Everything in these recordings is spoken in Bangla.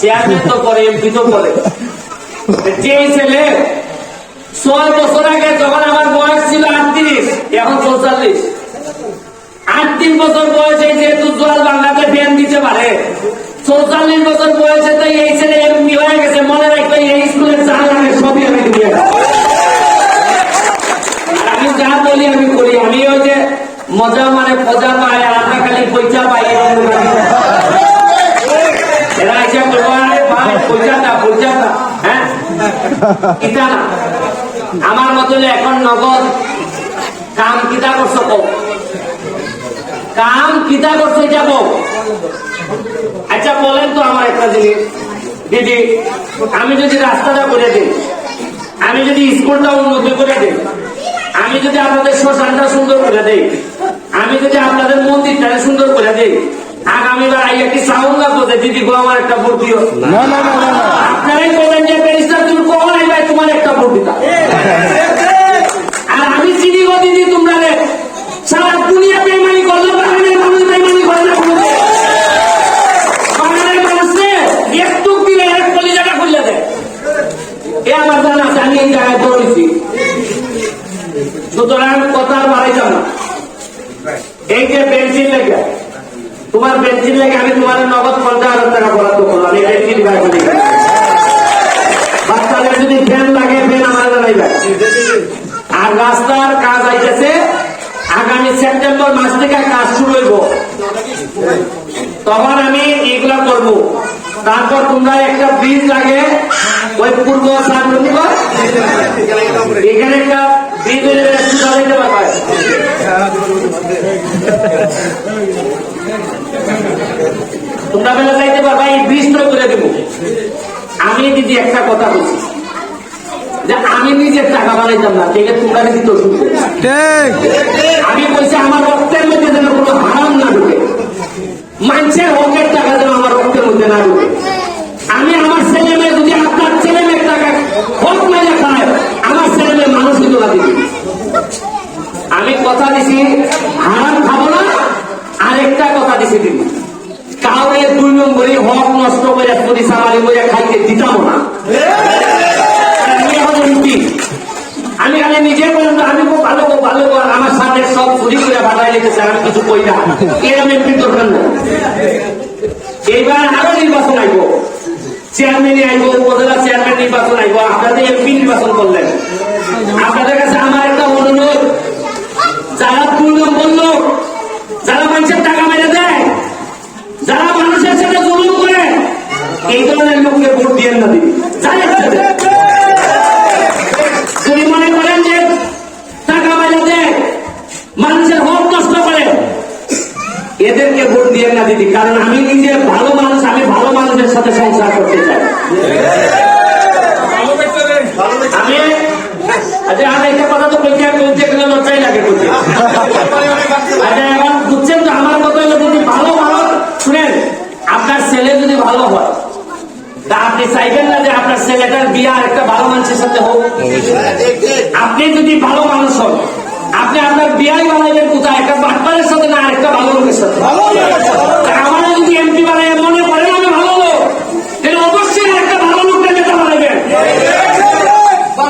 চেয়ারম্যান তো করে, এমপি তো করে। যে ছেলে ছয় বছর আগে যখন আমার বয়স ছিল আটত্রিশ, এখন চৌচল্লিশ। আটত্রিশ বছর বয়সে যেহেতু জোয়াল বাংলাতে ফ্যান দিতে পারে, চৌচল্লিশ বছর বয়সে তো এই ছেলে এমপি হয়ে গেছে, মনে রাখবে এই স্কুলের যা লাগে সবই আমি দিয়ে দেবো। আর আমি যা বলি আমি করি আমি ওই যে মজা মানে মজা পাই আর আমরা খালি পয়সা পাই এরকম করি। এরা এসে বলব আরে ভাই পয়সা না পয়সা না হ্যাঁ কিতা আমার মতো এখন নগদ কাম কিতা করছ কাম কিতা করছ যাব আচ্ছা বলেন তো আমার একটা জিনিস। দিদি, আমি যদি রাস্তাটা করে দিই, আমি যদি স্কুলটা উন্নতি করে দিই, আমি যদি আপনাদের শ্মশানটা সুন্দর করে দেই, আমি যদি আপনাদের মন্দিরটা সুন্দর করে দেই, আগামীবার আইয়া কি সাউন্ড লাগবো দিদি গো, আমার একটা ভোট দিও না না না। আপনারাই বলেন যে ব্যারিস্টার তুমি কখন আইবা তোমার একটা ভোট দিতা আর আমি চিনি গো দিদি তোমরা সারা দুনিয়া বেমানি করল মানুষ বেমানি করে না কোনো একটু দিলে এক কলিজাটা খুললে দেয় এ আমার জানা আমি এই জায়গায় দৌড়েছি সুতরাং কথা আর বাড়াইতাম না। এই যে বেঞ্চিন লেগে তোমার বেঞ্চিন লেগে আমি তোমার নগদ পঞ্চাশ হাজার টাকা বরাদ্দ করলাম। এই বেঞ্চিন গায়ে বলি বাচ্চাদের যদি ফ্যান লাগে ফ্যান আমার জানাইবে আর রাস্তার কাজ আইতেছে আগামী সেপ্টেম্বর মাস থেকে কাজ শুরু হইব। তখন আমি এগুলা করব। তারপর তোমরা একটা ব্রিজ লাগে, ওই পূর্ব এখানে একটা ব্রিজ হয়ে যাবে পারবে তোমরা বেলা যাইতে পারবা, এই ব্রিজটা করে দেবো। আমি দিদি একটা কথা বলছি। যে আমি নিজের টাকা বানাইতাম না ঠিক তোমরা দিদি তো আমি বলছি আমার রক্তের মধ্যে যেন কোনো হারাম না ঢুকে। মানুষের হকের টাকা যেন আমার রক্তের মধ্যে না ঢুকে। আমি আমার ছেলে মেয়ে যদি আপনার ছেলে মেয়ের টাকা হক মেরে খায় আমার ছেলে মেয়ে মানুষ কিন্তু না দিবি। আমি কথা দিছি হারাম খাব না আর একটা কথা দিছি দিদি। কাউরে দুই নম্বরই হক নষ্ট করে চুরি সামারি করে খাইতে দিতাম না। আর সাথে সব চুরি করে বাধাই লিখেছে, আমি কিছু কই না। এর আমি এমপি দরকার না এইবার আরও নির্বাচন আইব। চেয়ারম্যান আইব, উপজেলা চেয়ারম্যান নির্বাচন আইব, আপনাদের এমপি নির্বাচন করলেন। আপনাদের কাছে আমার একটা অনুরোধ, যারা নম্বর লোক যারা মানুষের টাকা মেরে দেয়, যারা মানুষের সাথে জুলুম করে, এই ধরনের লোককে ভোট দিয়ে না দিবি যাই একটা দেয়। যদি মনে করেন যে টাকা মেরে দেয় মানুষের হক নষ্ট করে এদেরকে ভোট দিয়ে কারণ আমি নিজে ভালো মানুষ আমি ভালো মানুষের সাথে সংসার করতে চাই। আমি আচ্ছা আর একটা কথা তো বলছি আর বলতে গেলে লজ্জাই লাগে বলতে আচ্ছা এখন বুঝছেন তো আমার কথা হলো যদি ভালো ভালো শুনেন আপনার ছেলে যদি ভালো হয় তা আপনি চাইবেন না যে আপনার ছেলেটার বিয়ে আর একটা ভালো মানুষের সাথে হোক? আপনি যদি ভালো মানুষ হন আপনি আপনার বিয়াই বানাইবেন কোথায়? একটা বাটপারের সাথে না আরেকটা ভালো লোকের সাথে? আমার যদি এমপি বানাই মনে করেন আমি ভালো লোক। তাহলে অবশ্যই একটা ভালো লোককে নেতা বানাইবেন।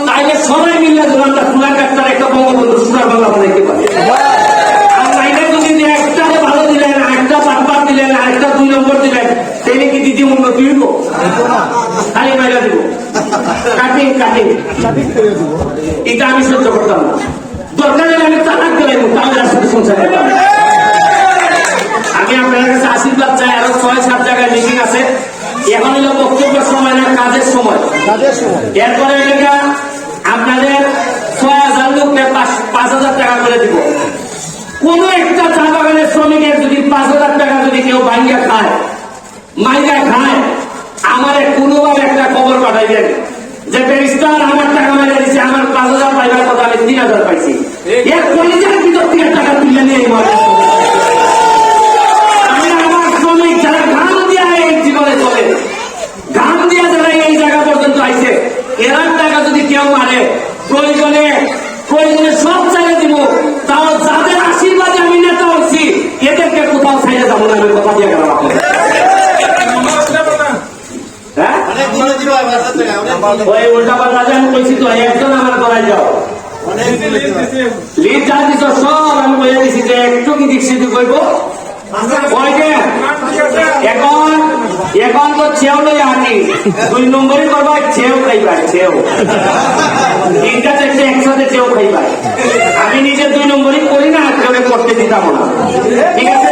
তাইলে সবাই মিলে আমরা সোনার কাটতার একটা বঙ্গবন্ধু সোনার বাংলা বানাইতে পারি। দিদি উন্নতি হইব খালি মাইরা দিব। Cutting cutting. এটা আমি সহ্য করতাম না। দরকার হলে আমি তালাক দিলাম তাহলে আর সংসার করতাম আমি আপনার কাছে আশীর্বাদ চাই আরও ছয় সাত জায়গায় মিটিং আছে। এখন হলো বক্তব্যের সময় না কাজের সময়। কাজের সময়। এরপরে এটা আপনাদের ছয় হাজার লোককে পাঁচ হাজার টাকা করে দিব। কোন একটা চা বাগানের শ্রমিকের যদি পাঁচ হাজার টাকা যদি কেউ ভাঙ্গা খায় মাইকা খায় আমার কোনোভাবে একটা খবর পাঠাইবেন। যে ব্যারিস্টার আমার টাকা মেরে দিছে, আমার পাঁচ হাজার পাইবার কথা আমি তিন হাজার পাইছি। এর কলিজার ভিতর থেকে টাকা তুলে নিয়ে আমি আমার টাকা যদি কেউ মারে সব চাইলে দিব তাও যাদের আশীর্বাদে আমি নেতা হচ্ছি এদেরকে কোথাও ছাইলে যাব না আমি কথা দিয়ে গেলাম আপনাদের। অনেক দূরে ছিল বাসার থেকে অনেক দূরে। ওই উল্টা পাল্টা যে আমি কইছি তো একজন আমার করাই যাও। অনেক দূরে ছিল। লিড যা দিছ সব আমি বলে দিছি যে একটু কি দিচ্ছি তুই কইব এখন এখন তো ছেও লই আনি দুই নম্বরই করবা ছেও খাইবা ছেও তিনটা চারটে একসাথে ছেও খাইবা। আমি নিজে দুই নম্বরই করি না করতে দিতাম না। ঠিক আছে